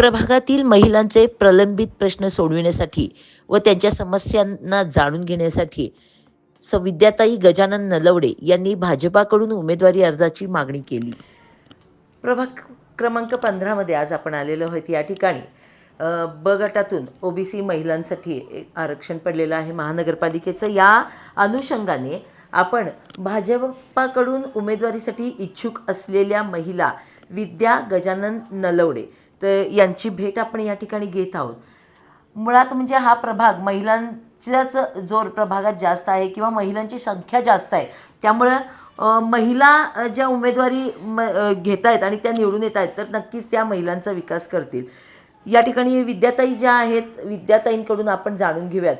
प्रभागातील महिलांचे प्रलंबित प्रश्न सोडविण्यासाठी व त्यांच्या समस्यांना जाणून घेण्यासाठी संविद्याताई गजानन नलवडे यांनी भाजपाकडून उमेदवारी अर्जाची मागणी केली. प्रभाग क्रमांक पंधरामध्ये आज आपण आलेलो आहोत. या ठिकाणी ब गटातून ओबीसी महिलांसाठी एक आरक्षण पडलेलं आहे महानगरपालिकेचं. या अनुषंगाने आपण भाजपाकडून उमेदवारीसाठी इच्छुक असलेल्या महिला विद्या गजानन नलवडे तर यांची भेट आपण या ठिकाणी घेत आहोत. मुळात म्हणजे हा प्रभाग महिलांच्याच जोर प्रभागात जास्त आहे किंवा महिलांची संख्या जास्त आहे. त्यामुळं महिला ज्या उमेदवारी म घेत आहेत आणि त्या निवडून येत आहेत तर नक्कीच त्या महिलांचा विकास करतील. या ठिकाणी विद्याताई ज्या आहेत विद्याताईंकडून आपण जाणून घेऊयात.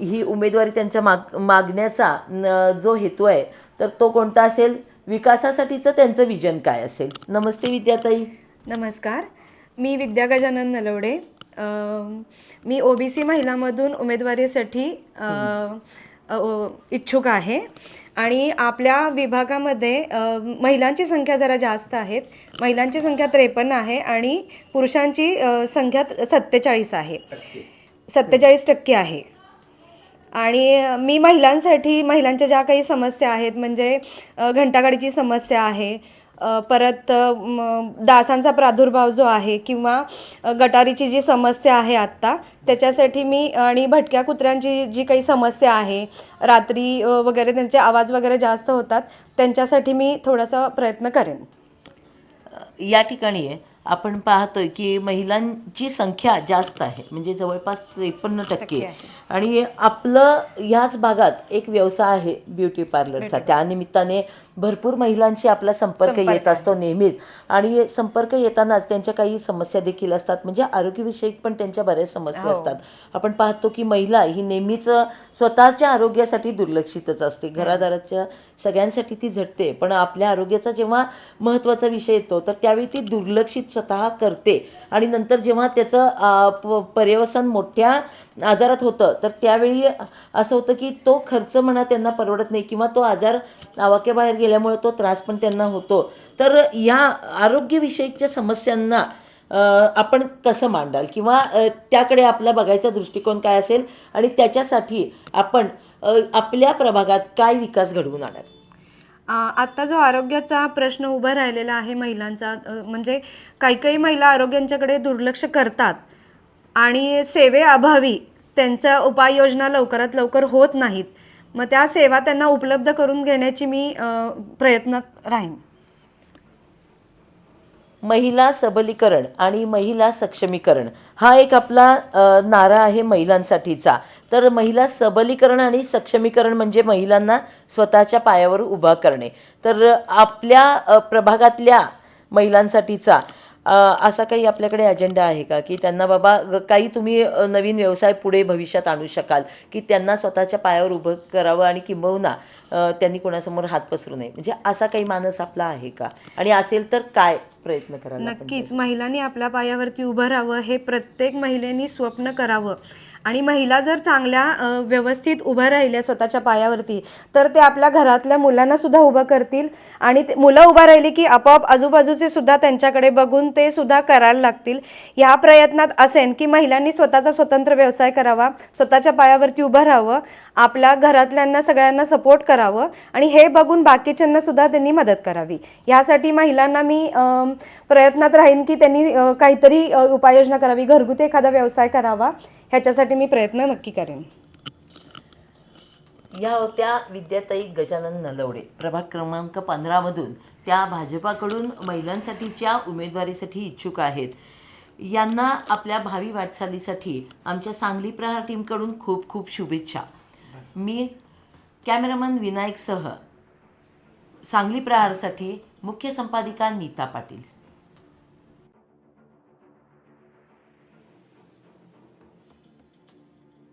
ही उमेदवारी त्यांच्या माग मागण्याचा जो हेतू आहे तर तो कोणता असेल? विकासासाठीचं त्यांचं विजन काय असेल? नमस्ते विद्याताई. नमस्कार. मी विद्या गजानन नलवडे मी ओ बी सी महिलामधून उमेदवारीसाठी इच्छुक आहे. आणि आपल्या विभागामध्ये महिलांची संख्या जरा जास्त आहेत. महिलांची संख्या त्रेपन्न आहे आणि पुरुषांची संख्या सत्तेचाळीस आहे. सत्तेचाळीस टक्के आहे. आणि मी महिलांसाठी महिलांच्या ज्या काही समस्या आहेत म्हणजे घंटागाडीची समस्या आहे परत डासांचा प्रादुर्भाव जो आहे किंवा गटारीची जी समस्या आहे आत्ता त्याच्यासाठी मी आणि भटक्या कुत्र्यांची जी काही समस्या आहे रात्री वगैरे त्यांचे आवाज वगैरे जास्त होतात त्यांच्यासाठी मी थोडासा प्रयत्न करेन. या ठिकाणी आपण पाहतोय की महिलांची संख्या जास्त आहे. म्हणजे जवळपास त्रेपन्न टक्के. आणि आपलं ह्याच भागात एक व्यवसाय आहे ब्युटी पार्लरचा. त्या निमित्ताने भरपूर महिलांशी आपला संपर्क येत असतो नेहमीच. आणि संपर्क येतानाच त्यांच्या काही समस्या देखील असतात. म्हणजे आरोग्यविषयक पण त्यांच्या बऱ्याच समस्या असतात. आपण पाहतो की महिला ही नेहमीच स्वतःच्या आरोग्यासाठी दुर्लक्षितच असते. घरादाराच्या सगळ्यांसाठी ती झटते. पण आपल्या आरोग्याचा जेव्हा महत्त्वाचा विषय येतो तर त्यावेळी ती दुर्लक्षित स्वतः करते. आणि नंतर जेव्हा त्याचं प- पर्यवसन मोठ्या आजारात होतं तर त्यावेळी असं होतं की तो खर्च म्हणा त्यांना परवडत नाही किंवा तो आजार आवाक्याबाहेर गेल्यामुळे तो त्रास पण त्यांना होतो. तर या आरोग्यविषयकच्या समस्यांना आपण कसं मांडाल? किंवा त्याकडे आपला बघायचा दृष्टिकोन काय असेल? आणि त्याच्यासाठी आपण आपल्या प्रभागात काय विकास घडवून आणाल? आत्ता जो आरोग्याचा प्रश्न उभा राहिलेला आहे महिलांचा म्हणजे काही काही महिला आरोग्यांच्याकडे दुर्लक्ष करतात आणि सेवेअभावी त्यांच्या उपाययोजना लवकरात लवकर होत नाहीत. मग त्या सेवा त्यांना उपलब्ध करून घेण्याची मी प्रयत्न राहीन. महिला सबलीकरण आणि महिला सक्षमीकरण. हा एक आपला नारा आहे महिलांसाठीचा. तर महिला सबलीकरण आणि सक्षमीकरण म्हणजे महिलांना स्वतःच्या पायावर उभा करणे. तर आपल्या प्रभागातल्या महिलांसाठीचा असा काही आपल्याकडे अजेंडा आहे का? की त्यांना बाबा काही तुम्ही नवीन व्यवसाय पुढे भविष्यात आणू शकाल की त्यांना स्वतःच्या पायावर उभं करावं आणि किंबहुना त्यांनी कोणासमोर हात पसरू नये. म्हणजे असा काही मानस आपला आहे का? आणि असेल तर काय प्रयत्न करायला नक्कीच. महिलांनी आपल्या पायावरती उभं राहावं हे प्रत्येक महिलेनी स्वप्न करावं. आणि महिला जर चांगल्या व्यवस्थित उभ्या राहिल्या स्वतःच्या पायावरती तर ते आपल्या घरातल्या मुलांना सुद्धा उभं करतील. आणि ते- मुलं उभं राहिली की आपोआप आजूबाजूचे सुद्धा त्यांच्याकडे बघून ते सुद्धा करायला लागतील. या प्रयत्नात असेन की महिलांनी स्वतःचा स्वतंत्र व्यवसाय करावा स्वतःच्या पायावरती उभं राहावं आपल्या घरातल्यांना सगळ्यांना सपोर्ट करावं आणि हे बघून बाकीच्यांना सुद्धा त्यांनी मदत करावी. यासाठी महिलांना मी प्रयत्नात राहीन की त्यांनी काहीतरी उपाययोजना करावी. घरगुती एखादा व्यवसाय करावा. ह्याच्यासाठी मी प्रयत्न नक्की करेन. या होत्या विद्याताई गजानन नलवडे. प्रभाग क्रमांक पंधरामधून त्या भाजपाकडून महिलांसाठीच्या उमेदवारीसाठी इच्छुक आहेत. यांना आपल्या भावी वाटचालीसाठी आमच्या सांगली प्रहार टीमकडून खूप खूप शुभेच्छा. मी कॅमेरामन विनायकसह सांगली प्रहारसाठी मुख्य संपादिका नीता पाटील.